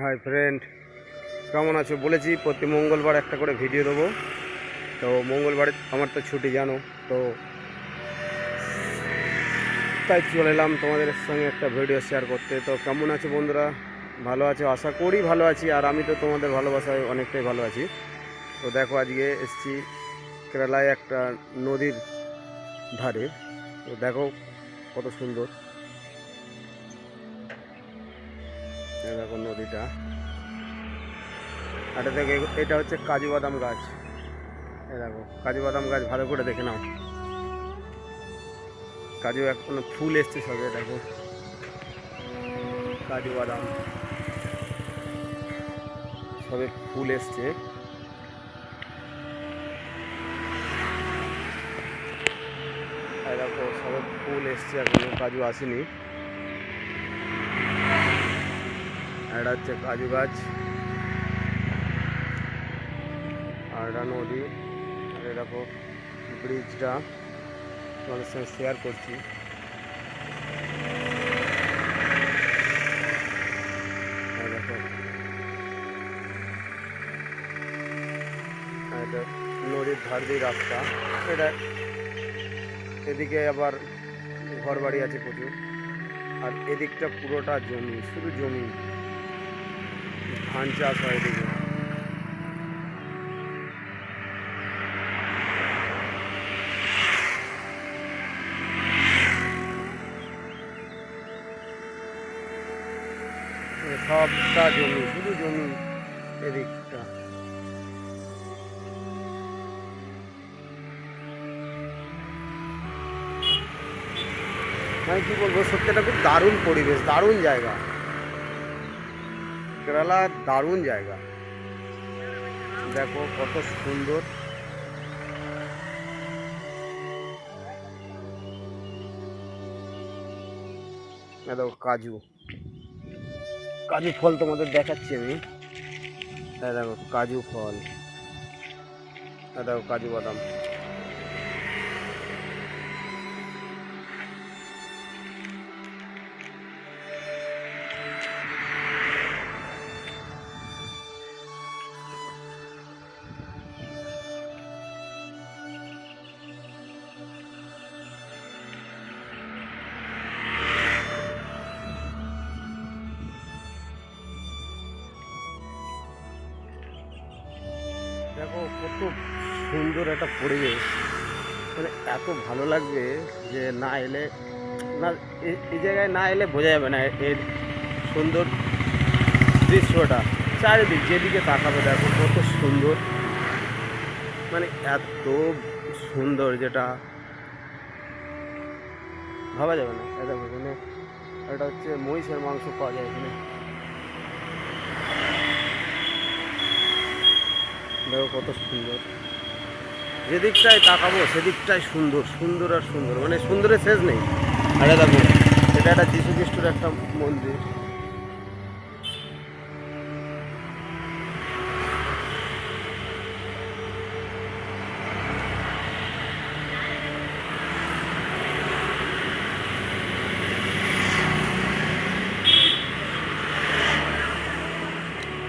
Hi friend, কেমন আছো? বলেছি প্রতি মঙ্গলবার একটা করে ভিডিও দেবো। তো মঙ্গলবারে আমার তো ছুটি, জানো? তো তাই চলে এলাম তোমাদের সঙ্গে একটা ভিডিও শেয়ার করতে। তো কেমন আছো বন্ধুরা? ভালো আছো? আশা করি ভালো আছি, আর আমি তো তোমাদের ভালোবাসায় অনেকটাই ভালো আছি। তো দেখো, আজকে এসছি কেরালায় একটা নদীর ধারে। তো দেখো কত সুন্দর। দেখো নদীটা। এটা দেখে এটা হচ্ছে কাজু বাদাম গাছ। এই দেখো, কাজু বাদাম গাছ ভালো করে দেখে নাও। কাজু এখন ফুল এসছে সবে, দেখো। কাজু বাদাম। সবে ফুল এসছে। দেখো, সবে ফুল এসছে এখনও, কাজু আসেনি আর এটা হচ্ছে কাজু গাছ। আর এটা নদী। আর দেখো ব্রিজটা তোমাদের সঙ্গে শেয়ার করছি। দেখো। এটা নদীর ধার দিয়ে রাস্তা। এটা এদিকে আবার ঘর বাড়ি আছে প্রচুর। আর এদিকটা পুরোটা জমি, শুধু জমি। ধান চাষ হয় এদিকে সবটা জমি, শুধু জমি এদিকটা। আমি কি বলব, সত্যিটা খুব দারুণ পরিবেশ, দারুণ জায়গা। কেরালা দারুণ জায়গা। দেখো কত সুন্দর। দেখো কাজু। কাজু ফল তোমাদের দেখাচ্ছি আমি। দেখো কাজু ফল। দেখো কাজু বাদাম। দেখো কত সুন্দর একটা পরিবেশ। মানে এত ভালো লাগবে যে না এলে, না এই জায়গায় না এলে বোঝা যাবে না এর সুন্দর দৃশ্যটা। চারিদিক, যেদিকে তাকাবে দেখো কত সুন্দর। মানে এত সুন্দর যেটা। ভাবা যাবে না, এটা এখানে এটা হচ্ছে মহিষের মাংস পাওয়া যায় এখানে। দেখো কত সুন্দর। যেদিকটায় তাকাবো সেদিকটাই সুন্দর সুন্দর আর সুন্দর। মানে সুন্দরের শেষ নেই। আরে দেখো। এটা একটা যীশু খ্রিস্টর একটা মন্দির।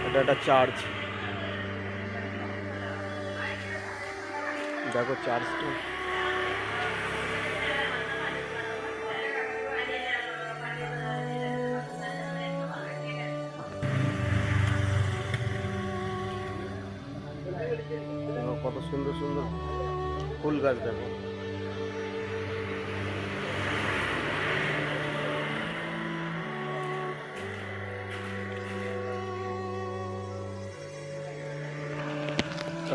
এটা একটা চার্চ। দেখো চার্জটা কত সুন্দর সুন্দর ফুল গাছ দেখো।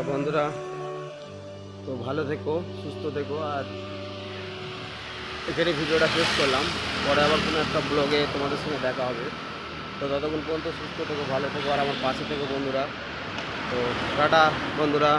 বন্ধুরা তো ভালো থেকো, সুস্থ থেকো, আর এখানে ভিডিওটা শেষ করলাম। পরে আবার কোনো একটা ব্লগে তোমাদের সঙ্গে দেখা হবে। তো ততক্ষণ পর্যন্ত সুস্থ থেকো, ভালো থেকো, আর আমার পাশে থেকো বন্ধুরা। তো টাটা বন্ধুরা।